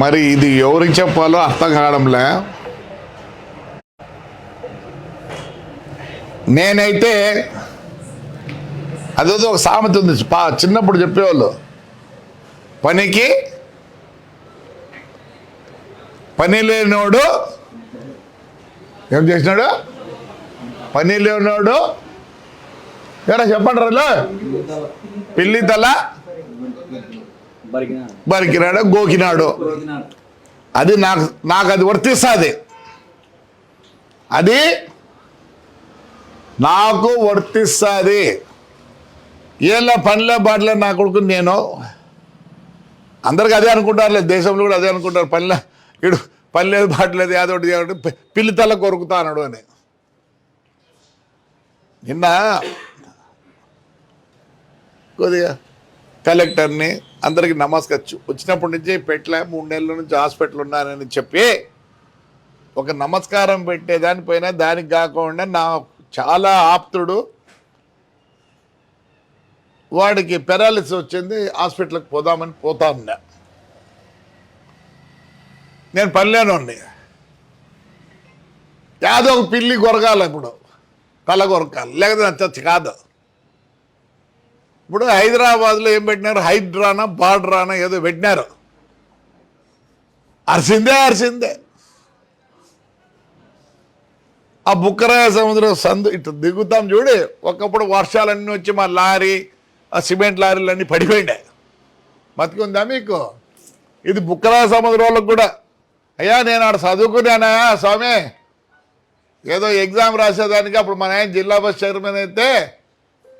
మరి ఇది ఎవరికి చెప్పాలో అర్థం కావడంలే. నేనైతే అదేదో ఒక సామెత ఉంది. పా చిన్నప్పుడు చెప్పేవాళ్ళు. పనికి పని లేనివాడు ఏం చేసినాడు? పని లేనివాడు ఏరా చెప్పండి రా పిల్లి తల బరికినాడు గోకినాడు అది నాకు నాకు అది వర్తిస్తుంది. అది నాకు వర్తిస్తుంది. ఏళ్ళ పనిలే బాటలే నా కొడుకు నేను. అందరికి అదే అనుకుంటారులే దేశంలో కూడా అదే అనుకుంటారు. పనిలే ఇడు పని లేదు బాటలేదు ఏదోటి ఏదోటి పి- పిల్లితల కొరుకుతా అన్నాడు అని. నిన్న కొద్దిగా కలెక్టర్ని అందరికీ నమస్కారం వచ్చినప్పటి నుంచి పెట్టలే మూడు నెలల నుంచి హాస్పిటల్ ఉన్నానని చెప్పి ఒక నమస్కారం పెట్టేదానిపైన దానికి కాకుండా నా చాలా ఆప్తుడు వాడికి పెరాలిసిస్ వచ్చింది హాస్పిటల్కి పోదామని పోతా ఉన్నా. నేను పనిలేనండి యాదో ఒక పిల్లి కొరగాలి ఇప్పుడు. కళ్ళ కొరకాలి లేకపోతే నచ్చచ్చు చచ్చి కాదు. ఇప్పుడు హైదరాబాద్లో ఏం పెట్టినారు? హైడ్రానా బాడ్రానా ఏదో పెట్టినారు. అరిసిందే అరిసిందే. ఆ బుక్కరాయ సముద్రం సందు ఇటు దిగుతాం చూడి ఒకప్పుడు వర్షాలన్నీ వచ్చి మా లారీ ఆ సిమెంట్ లారీలన్నీ పడిపోయిండే బతికుందా మీకు? ఇది బుక్కరాయ సముద్రంలోకి కూడా. అయ్యా నేను ఆడ చదువుకున్నానా స్వామి? ఏదో ఎగ్జామ్ రాసేదానికి అప్పుడు మన ఆయన జిల్లా బస్ చైర్మన్ అయితే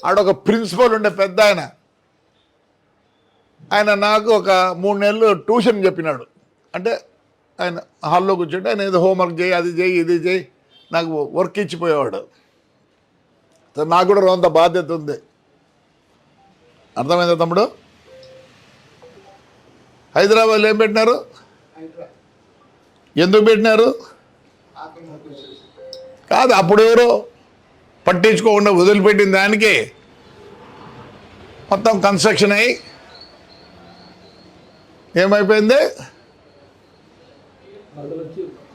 ఆడొక ప్రిన్సిపల్ ఉండే పెద్ద ఆయన. ఆయన నాకు ఒక మూడు నెలలు ట్యూషన్ చెప్పినాడు. అంటే ఆయన హాల్లో కూర్చుంటే ఆయన ఏదో హోంవర్క్ చేయి అది చేయి ఇది చేయి నాకు వర్క్ ఇచ్చిపోయేవాడు. సో నాకు కూడా కొంత బాధ్యత ఉంది. అర్థమైందా తమ్ముడు? హైదరాబాద్లో ఏం పెట్టినారు? ఎందుకు పెట్టినారు? కాదు అప్పుడు ఎవరు? పట్టించుకోకుండా వదిలిపెట్టిన దానికి మొత్తం కన్స్ట్రక్షన్ అయ్యి ఏమైపోయింది?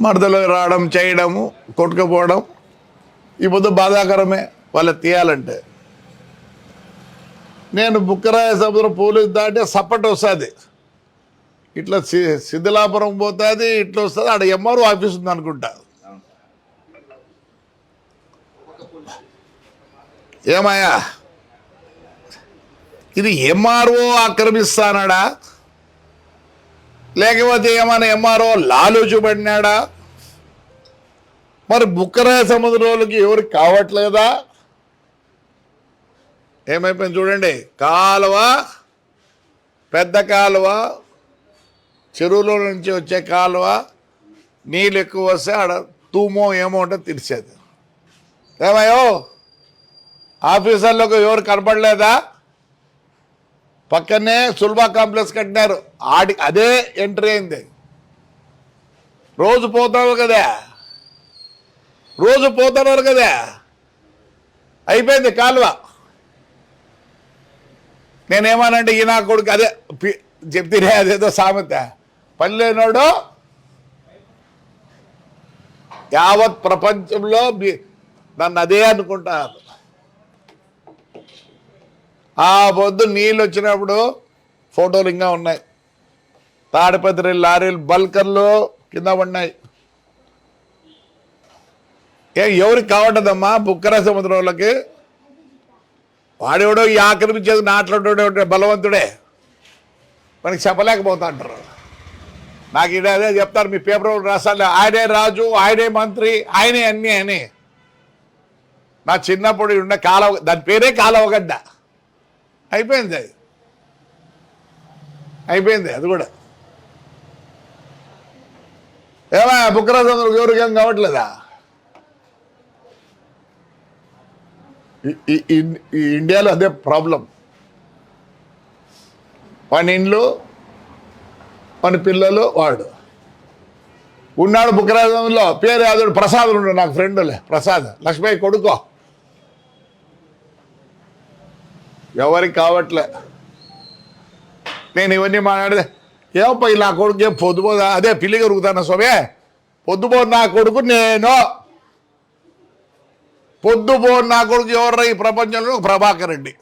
మడతలు రావడం చేయడము కొట్టుకుపోవడం ఈ పొద్దు బాధాకరమే. వాళ్ళు తీయాలంటే. నేను బుక్కరాయ సముద్రం పోలీస్ దాటి సప్పటి వస్తుంది. ఇట్లా సి సిద్ధిలాపురం పోతుంది ఇట్లా వస్తుంది ఆడ ఎంఆర్ఓ ఆఫీస్ ఉంది అనుకుంటా ఏమయ్యా? ఇది ఎంఆర్ఓ ఆక్రమిస్తానాడా? లేకపోతే ఏమైనా ఎంఆర్ఓ లాలూచుబడినాడా మరి బుక్కరాయ సముద్రంలోకి ఎవరికి కావట్లేదా? ఏమైపోయింది చూడండి. కాలువ పెద్ద కాలువ చెరువులో నుంచి వచ్చే కాలువ నీళ్ళు ఎక్కువ వస్తే ఆడ తూమో ఏమో ఉంటే తెరిచేది ఏమయ్యో? ఆఫీసర్లకు ఎవరు కనపడలేదా? పక్కనే సుల్బా కాంప్లెక్స్ కట్టినారు. ఆడి అదే ఎంట్రీ అయింది. రోజు పోతావు కదా. రోజు పోతున్నారు కదా. అయిపోయింది కాలువ. నేనేమనంటే ఈ నా కొడుకు అదే పి- చెప్తేనే అదేదో సామెత. పని లేనోడు యావత్ ప్రపంచంలో నన్ను అదే అనుకుంటారు. ఆ పొద్దు నీళ్ళు వచ్చినప్పుడు ఫోటోలు ఇంకా ఉన్నాయి. తాడిపత్రి లారీలు బల్కర్లు కింద పడినాయి. ఏ ఎవరికి కావటదమ్మా బుక్కర సముద్రంలోకి. వాడెవడో ఈ ఆక్రమించేది నాట్లాడే బలవంతుడే. మనకి చెప్పలేకపోతా అంటారు నాకు ఇది అదే చెప్తారు మీ పేపర్ రాసాలి ఆయనే రాజు ఆయనే మంత్రి ఆయనే అన్నీ అని. నా చిన్నప్పుడు ఉండే కాలవ దాని పేరే కాలవగడ్డ. అయిపోయింది అది. అయిపోయింది అది కూడా. ఏమా బుక్కరాజంద్రులకు ఎవరికి ఏం కావట్లేదా? ఈ- ఇండియాలో అదే ప్రాబ్లం. వాని ఇండ్లు వాని పిల్లలు వాడు. ఉన్నాడు బుక్కరాజంలో పేరు యాదవుడు ప్రసాద్ ఉన్నాడు నాకు ఫ్రెండ్లే ప్రసాద్ లక్ష్మయ్య కొడుకో. ఎవరికి కావట్లే. నేను ఇవన్నీ మాట్లాడితే ఏమప్ప నా కొడుకు ఏం పొద్దుపో అదే పిల్లి కరుగుతాను స్వామి? పొద్దుపో నా కొడుకు నేను. పొద్దుపో నా కొడుకు ఎవర్రా ఈ ప్రపంచంలో? ప్రభాకర్ రెడ్డి.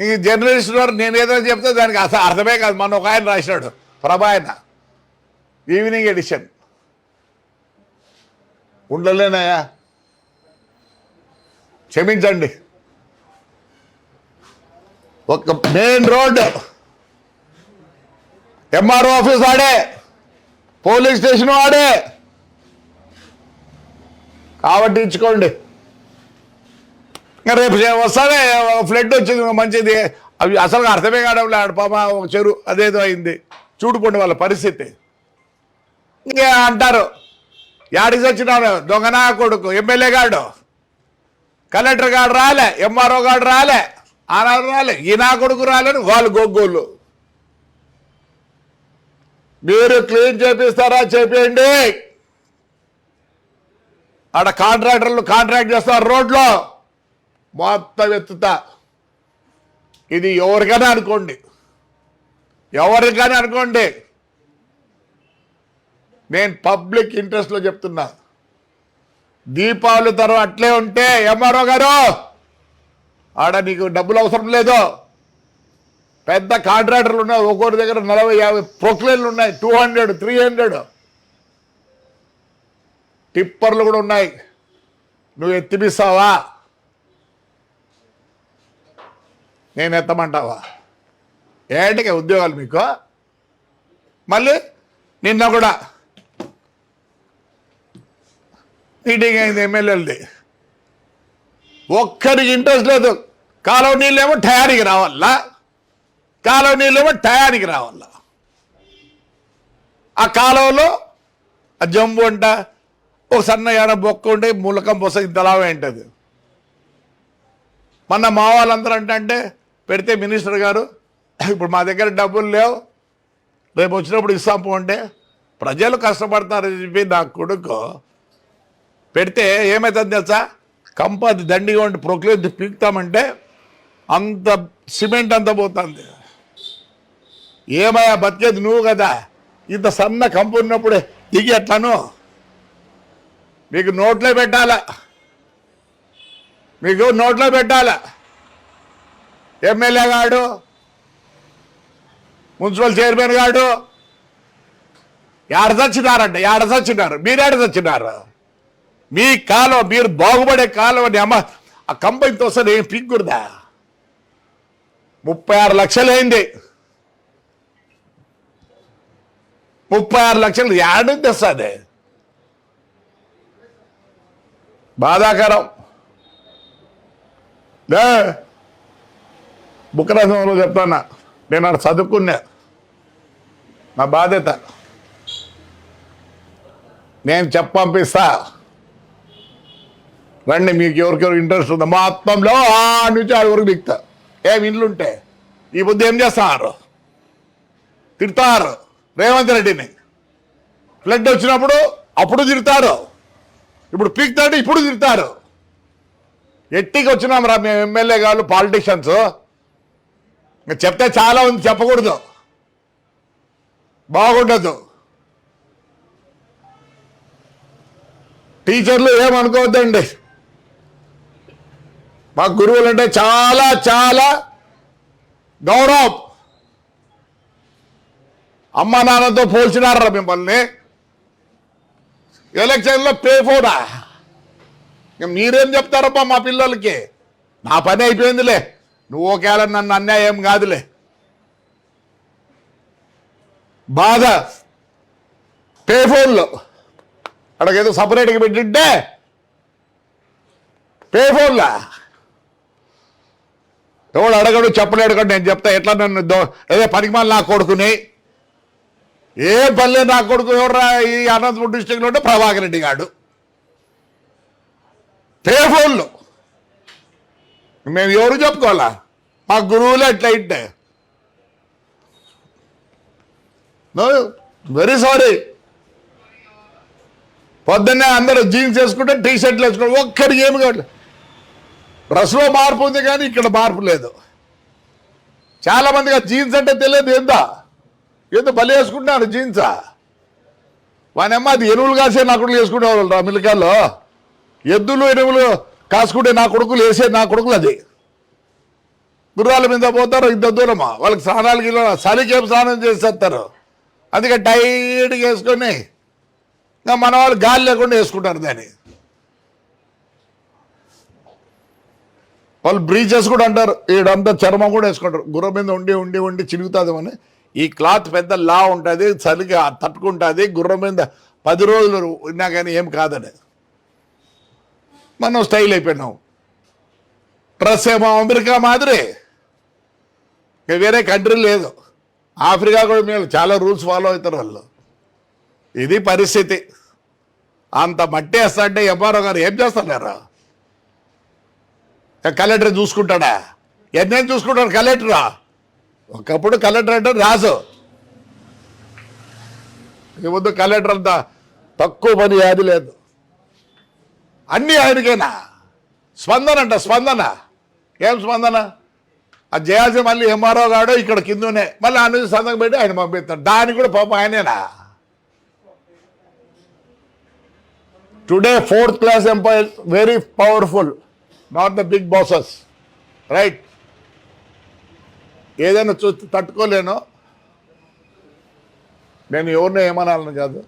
ఈ జర్నలిస్ట్ వారు నేను ఏదైనా చెప్తే దానికి అసలు అర్థమే కాదు. మన ఒక ఆయన రాసినాడు ప్రభా ఆయన ఈవినింగ్ ఎడిషన్. ఉండలేనాయా? క్షమించండి. ఒక మెయిన్ రోడ్ ఎంఆర్ఓ ఆఫీస్ ఆడే పోలీస్ స్టేషన్ ఆడే. కాబట్టి ఇచ్చుకోండి. రేపు వస్తానే ఫ్లడ్ వచ్చింది మంచిది. అవి అసలు అర్థమే కావడం ఆడు పాప ఒక చెరు అదేదో అయింది. చూడుకోండి వాళ్ళ పరిస్థితి. ఇంకే అంటారు యాడికి వచ్చినాడు? దొంగనా కొడుకు? ఎమ్మెల్యే గాడు? కలెక్టర్ గారు రాలే ఎంఆర్ఓ గాడు రాలే. ఆనాడు రాలే ఈ నా కొడుకు రాలేని వాళ్ళు గొగ్గోళ్ళు. మీరు క్లీన్ చేపిస్తారా చేపియండి ఆడ కాంట్రాక్టర్లు కాంట్రాక్ట్ చేస్తారు రోడ్లో. మొత్తం ఎత్తుతా. ఇది ఎవరికైనా అనుకోండి. ఎవరికైనా అనుకోండి. నేను పబ్లిక్ ఇంట్రెస్ట్లో చెప్తున్నా. దీపావళి తర్వాత అట్లే ఉంటే ఎంఆర్ఓ గారు? ఆడ నీకు డబ్బులు అవసరం లేదు. పెద్ద కాంట్రాక్టర్లు ఉన్నాయి. ఒక్కొక్కరి దగ్గర నలభై యాభై ప్రొక్లైన్లు ఉన్నాయి. Two hundred three hundred. టిప్పర్లు కూడా ఉన్నాయి. నువ్వు ఎత్తిపిస్తావా నేను ఎత్తమంటావా? ఏంటికి ఉద్యోగాలు మీకు? మళ్ళీ నిన్న కూడా మీటింగ్ అయింది ఎమ్మెల్యేలది. ఒక్కరికి ఇంట్రెస్ట్ లేదు. కాలువ నీళ్ళేమో టయానికి రావాలా? కాలువ నీళ్ళేమో టయానికి రావాలా? ఆ కాలువలో ఆ జంబు అంట ఒక సన్న ఏడ బొక్క ఉంటే ములకం పొస ఇంతలాగా ఉంటుంది మన మా వాళ్ళందరూ అంటే పెడితే మినిస్టర్ గారు ఇప్పుడు మా దగ్గర డబ్బులు లేవు. రేపు వచ్చినప్పుడు ఇస్తాం పోంటే. ప్రజలు కష్టపడతారని చెప్పి నా కొడుకు పెడితే ఏమవుతుంది తెలుసా? కంపది దండిగా ఉండి ప్రొక్లేట్ పీక్తామంటే అంత సిమెంట్ అంత పోతుంది. ఏమయ్యా బతికేది నువ్వు కదా? ఇంత సన్న కంపు ఉన్నప్పుడే దిగి ఎట్లాను? మీకు నోట్లో పెట్టాల? మీకు నోట్లో పెట్టాల? ఎమ్మెల్యే గాడు మున్సిపల్ చైర్మన్ గాడు ఏడ చచ్చినారంట? ఏడ చచ్చినారు? మీరేడ చచ్చినారు? మీ కాలం మీరు బాగుపడే కాలం అని అమ్మ ఆ కంపెనీతో వస్తే ఏం పీక్కుడదా ముప్పై ఆరు లక్షలు అయింది ముప్పై ఆరు లక్షలు ఏడు తెస్తుంది బాధాకరం. బుక్రసంలో బుక్కరాజంలో చెప్తానా? నేను అక్కడ చదువుకున్నా. నా బాధ్యత. నేను చెప్పంపిస్తా. రండి మీకు ఎవరికెవరికి ఇంట్రెస్ట్ ఉందో. మా ఆత్మంలో ఆ నుంచి ఆడి వరకు దిగుతా. ఏం ఇండ్లుంటే? ఈ బుద్ధి ఏం చేస్తారు? తిడతారు. రేవంత్ రెడ్డిని. ఫ్లడ్ వచ్చినప్పుడు అప్పుడు తిడతారు. ఇప్పుడు పీక్తాడు ఇప్పుడు తిడతారు. ఎట్టికి వచ్చినాం రా మేము ఎమ్మెల్యే గారు పాలిటీషియన్స్ చెప్తే చాలా ఉంది చెప్పకూడదు. బాగుండదు. టీచర్లు ఏమనుకోవద్దండి? మా గురువులు అంటే చాలా చాలా గౌరవం. అమ్మ నాన్నతో పోల్చినారా మిమ్మల్ని? ఎలక్షన్లో పే మీరేం చెప్తారమ్మా మా పిల్లలకి? నా పని అయిపోయిందిలే. నువ్వు ఒకవేళ నన్ను అన్యాయం కాదులే. బాధ. పే ఫోన్లో. అక్కడికేదో సపరేట్గా పెట్టింటే. పేఫోన్లా ఎవడు అడగడు చెప్పలేడు కూడా నేను చెప్తా. ఎట్లా నన్ను దో- ఏదో పనికిమాలి నా కొడుకుని? ఏ పల్లె నా కొడుకు ఎవరు ఈ అనంతపురం డిస్టిక్లో ఉంటే ప్రభాకర్ రెడ్డి గాడు. పే మేము ఎవరు చెప్పుకోవాలా? మా గురువులు ఎట్లా వెరీ సారీ పొద్దున్నే అందరూ జీన్స్ వేసుకుంటే టీ షర్ట్లు వేసుకుంటే ఒక్కడికి ఏమి కాదు డ్రెస్లో మార్పు ఉంది కానీ ఇక్కడ మార్పు లేదు. చాలామందిగా జీన్స్ అంటే తెలియదు ఏందా? ఏదో బలి వేసుకుంటున్నారు జీన్సా? వానమ్మ అది ఎరువులు కాసే నా కొడుకులు వేసుకునే వాళ్ళు మిల్లికాల్లో. ఎద్దులు ఎరువులు కాసుకుంటే నా కొడుకులు వేసే నా కొడుకులు అది. గుర్రాల మీద పోతారు ఇంత దూరమా? వాళ్ళకి స్నానాలు గిలో చలికేం స్నానం చేసేస్తారు? అందుకే టైట్గా వేసుకొని ఇంకా మన వాళ్ళు గాలి లేకుండా వేసుకుంటారు దాన్ని. వాళ్ళు బ్రీచెస్ కూడా అంటారు. ఈడంతా చర్మం కూడా వేసుకుంటారు. గుర్రం మీద ఉండి ఉండి ఉండి చిరుగుతుందేమని ఈ క్లాత్ పెద్ద లా ఉంటుంది చలిగా తట్టుకుంటుంది గుర్రం మీద పది రోజులు ఉన్నా కానీ ఏం కాదని. మనం స్టైల్ అయిపోయినాం. డ్రెస్ ఏమో అమెరికా మాదిరి. ఇక వేరే కంట్రీ లేదు. ఆఫ్రికా కూడా మేము చాలా రూల్స్ ఫాలో అవుతారు వాళ్ళు. ఇది పరిస్థితి. అంత మట్టి వేస్తా అంటే ఎంఆర్ఓ గారు ఏం చేస్తున్నారు? కలెక్టర్ చూసుకుంటాడా? ఎన్నేం చూసుకుంటాడు కలెక్టరా. ఒకప్పుడు కలెక్టర్ అంటే రాజు. ఈ ముందు కలెక్టర్ అంతా తక్కువ పని యాది లేదు. అన్నీ ఆయనకేనా? స్పందన అంట స్పందన. ఏం స్పందన? అది చేయాల్సి మళ్ళీ ఎంఆర్ఓ గాడు ఇక్కడ కిందనే. మళ్ళీ ఆ నుంచి సంతకం పెట్టి ఆయన పంపిస్తాడు. దానికి కూడా పాప ఆయనేనా? Today fourth class empire very powerful not the big bosses right ఏదైనా చూస్తే తట్టుకోలేను. నేను ఎవరిని ఏమనాలను కాదు.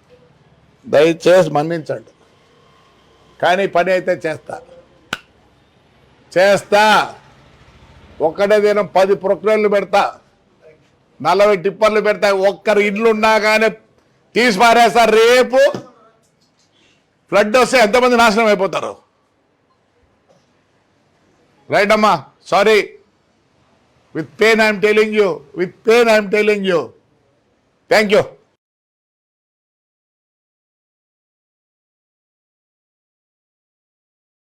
దయచేసి మన్నించండి. కానీ పని అయితే చేస్తా. చేస్తా. ఒక్కడే దినం పది ప్రొక్లైన్లు పెడతా. నలభై టిప్పర్లు పెడతా. ఒక్కరు ఇల్లున్నా కానీ తీసి పారేస్తారు రేపు ఫ్లడ్ వస్తే ఎంతమంది నాశనం అయిపోతారు? రైట్ అమ్మా sorry with pain I'm telling you with pain I'm telling you thank you